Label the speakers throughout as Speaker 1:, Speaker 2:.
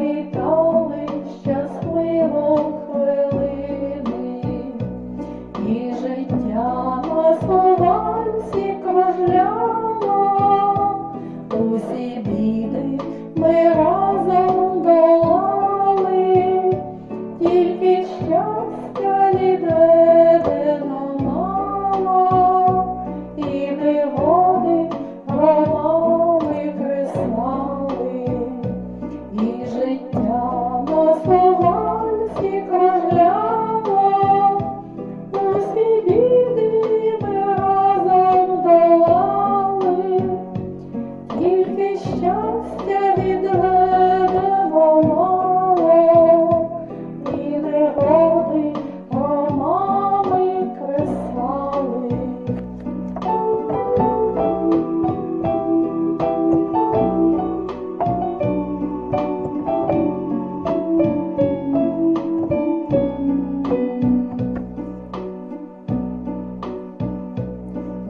Speaker 1: Hare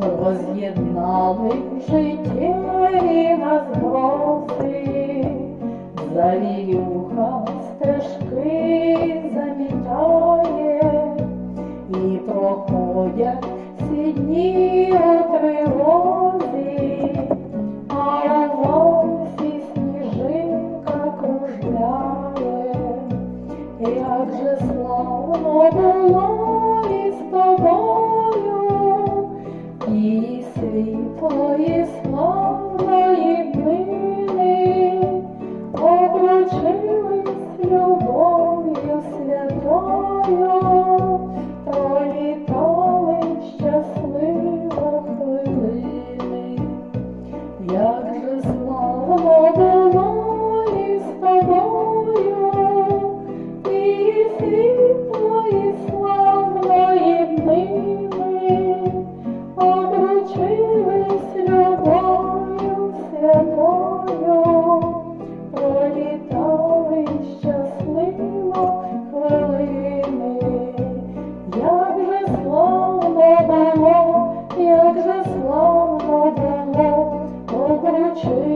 Speaker 1: роз'єднали життєві розброси, завіюха стежки замітає і проходять сідні. дні. true.